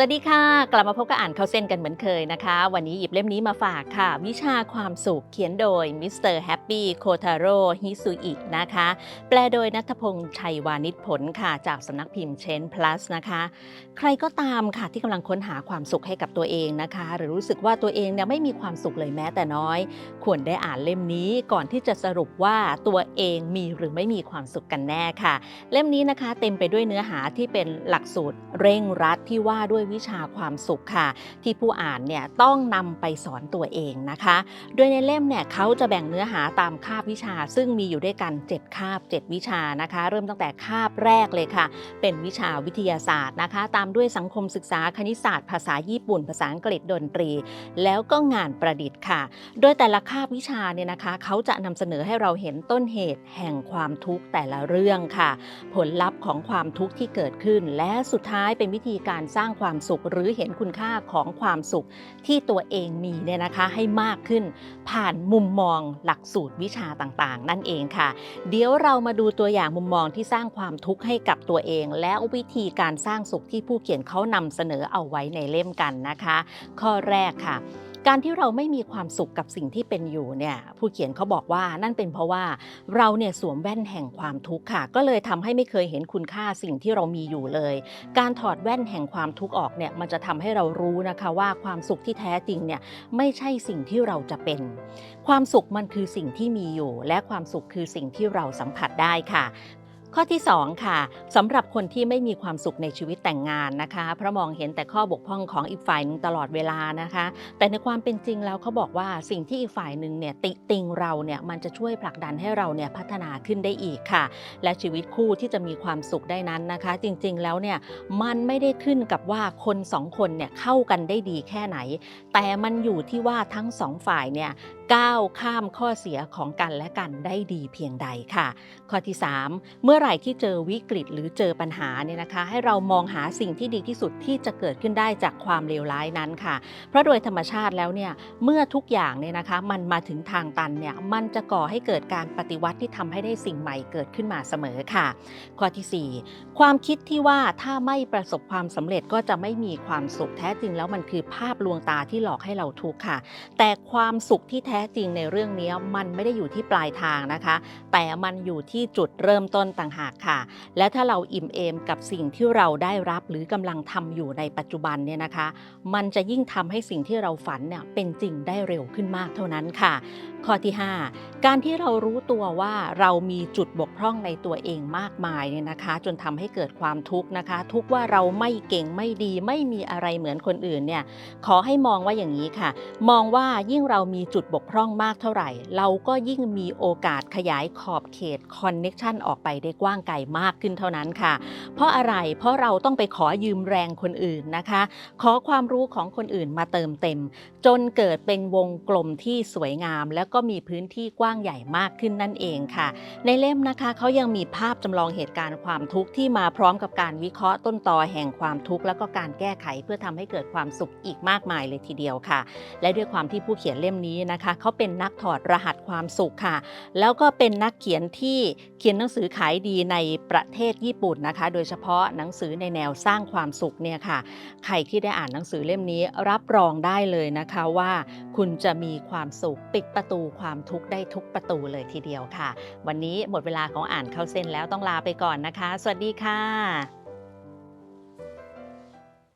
สวัสดีค่ะ กลับมาพบกับอ่านเข้าเส้นกันเหมือนเคยนะคะ วันนี้หยิบเล่มนี้มาฝากค่ะ วิชาความสุขเขียนโดยมิสเตอร์แฮปปี้โคทาโร่ฮิซุอินะคะ แปลโดยนัทพงษ์ชัยวานิชผลค่ะ จากสำนักพิมพ์เชนพลัสนะคะ ใครก็ตามค่ะที่กำลังค้นหาความสุขให้กับตัวเองนะคะ หรือรู้สึกว่าตัวเองเนี่ยไม่มีความสุขเลยแม้แต่น้อย ควรได้อ่านเล่มนี้ก่อนที่จะสรุปว่าตัวเองมีหรือไม่มีความสุขกันแน่ค่ะ เล่มนี้นะคะ เต็มไปด้วยเนื้อหาที่เป็นหลักสูตรเร่งรัดที่ว่าด้วยวิชาความสุขค่ะ ที่ผู้อ่านเนี่ยต้องนำไปสอนตัวเองนะคะ โดยในเล่มเนี่ยเขาจะแบ่งเนื้อหาตามคาบวิชา ซึ่งมีอยู่ด้วยกัน 7 คาบ 7 วิชานะคะ เริ่มตั้งแต่คาบแรกเลยค่ะ เป็นวิชาวิทยาศาสตร์นะคะ ตามด้วยสังคมศึกษาคณิตศาสตร์ ภาษาญี่ปุ่น ภาษาอังกฤษดนตรี แล้วก็งานประดิษฐ์ค่ะ โดยแต่ละคาบวิชาเนี่ยนะคะ เขาจะนำเสนอให้เราเห็นต้นเหตุแห่งความทุกข์แต่ละเรื่องค่ะ ผลลัพธ์ของความทุกข์ที่เกิดขึ้น และสุดท้ายเป็นวิธีการสร้างความสุข หรือเห็นคุณค่าของความสุขที่ตัวเองมีเนี่ยนะคะให้มากขึ้น ผ่านมุมมองหลักสูตรวิชาต่างๆ นั่นเองค่ะ เดี๋ยวเรามาดูตัวอย่างมุมมองที่สร้างความทุกข์ให้กับตัวเอง และวิธีการสร้างสุขที่ผู้เขียนเขานำเสนอเอาไว้ในเล่มกันนะคะ ข้อแรกค่ะ การที่เราไม่มีความสุขกับสิ่งที่เป็นอยู่เนี่ยผู้เขียนเขาบอกว่านั่นเป็นเพราะว่าเราเนี่ยสวมแว่นแห่งความทุกข์ค่ะ ก็เลยทำให้ไม่เคยเห็นคุณค่าสิ่งที่เรามีอยู่เลย การถอดแว่นแห่งความทุกข์ออกเนี่ยมันจะทำให้เรารู้นะคะว่าความสุขที่แท้จริงเนี่ยไม่ใช่สิ่งที่เราจะเป็น ความสุขมันคือสิ่งที่มีอยู่ และความสุขคือสิ่งที่เราสัมผัสได้ค่ะ ข้อที่ 2 ค่ะสำหรับคนที่ไม่มีความสุขในชีวิตแต่งงานนะคะ เพราะมองเห็นแต่ข้อบกพร่องของอีกฝ่ายหนึ่งตลอดเวลานะคะ แต่ในความเป็นจริงแล้วเขาบอกว่าสิ่งที่อีกฝ่ายหนึ่งเนี่ยติติงเราเนี่ยมันจะช่วยผลักดันให้เราเนี่ยพัฒนาขึ้นได้อีกค่ะ และชีวิตคู่ที่จะมีความสุขได้นั้นนะคะ จริงๆแล้วเนี่ยมันไม่ได้ขึ้นกับว่าคนสองคนเนี่ยเข้ากันได้ดีแค่ไหน แต่มันอยู่ที่ว่าทั้งสองฝ่ายเนี่ยก้าวข้ามข้อเสียของกันและกันได้ดีเพียงใดค่ะ ข้อที่ 3 เมื่ออไหร่ที่เจอวิกฤตหรือเจอปัญหาเนี่ยนะคะ ให้เรามองหาสิ่งที่ดีที่สุดที่จะเกิดขึ้นได้จากความเลวร้ายนั้นค่ะ เพราะโดยธรรมชาติแล้วเนี่ยเมื่อทุกอย่างเนี่ยนะคะมันมาถึงทางตันเนี่ยมันจะก่อให้เกิดการปฏิวัติที่ทำให้ได้สิ่งใหม่เกิดขึ้นมาเสมอค่ะ ข้อทีสี่4 ความคิดที่ว่าถ้าไม่ประสบความสำเร็จก็จะไม่มีความสุขแท้จริงแล้วมันคือภาพลวงตาที่หลอกให้เราทุกข์ค่ะ แต่ความสุขที่แท้จริงในเรื่องนี้มันไม่ได้อยู่ที่ปลายทางนะคะ แต่มันอยู่ที่จุดเริ่มต้นต่างหากค่ะ และถ้าเราอิ่มเอมกับสิ่งที่เราได้รับหรือกำลังทำอยู่ในปัจจุบันเนี่ยนะคะ มันจะยิ่งทำให้สิ่งที่เราฝันเนี่ยเป็นจริงได้เร็วขึ้นมากเท่านั้นค่ะ ข้อที่ 5 การที่เรารู้ตัวว่าเรามีจุดบกพร่องในตัวเองมากมายเนี่ยนะคะ จนทำให้เกิดความทุกข์นะคะ ทุกข์ว่าเราไม่เก่งไม่ดี ไม่มีอะไรเหมือนคนอื่นเนี่ยขอให้มองว่าอย่างนี้ค่ะ มองว่ายิ่งเรามีจุดบกพร่องมากเท่าไหร่ เราก็ยิ่งมีโอกาสขยายขอบเขตคอนเน็กชันออกไปได้กว้างไกลมากขึ้นเท่านั้นค่ะ เพราะอะไรเพราะเราต้องไปขอยืมแรงคนอื่นนะคะ ขอความรู้ของคนอื่นมาเติมเต็ม จนเกิดเป็นวงกลมที่สวยงาม แล้วก็มีพื้นที่กว้างใหญ่มากขึ้นนั่นเองค่ะ ในเล่มนะคะเขายังมีภาพจำลองเหตุการณ์ความทุกข์ที่มาพร้อมกับการวิเคราะห์ต้นตอแห่งความทุกข์แล้วก็การแก้ไขเพื่อทำให้เกิดความสุขอีกมากมายเลยทีเดียวค่ะ และด้วยความที่ผู้เขียนเล่มนี้นะคะเขาเป็นนักถอดรหัสความสุขค่ะ แล้วก็เป็นนักเขียนที่เขียนหนังสือขายดีดีในประเทศญี่ปุ่นนะคะ โดยเฉพาะหนังสือในแนวสร้างความสุขเนี่ยค่ะ ใครที่ได้อ่านหนังสือเล่มนี้รับรองได้เลยนะคะว่า คุณจะมีความสุขปิดประตูความทุกข์ได้ทุกประตูเลยทีเดียวค่ะ วันนี้หมดเวลาของอ่านเข้าเส้นแล้วต้องลาไปก่อนนะคะ สวัสดีค่ะ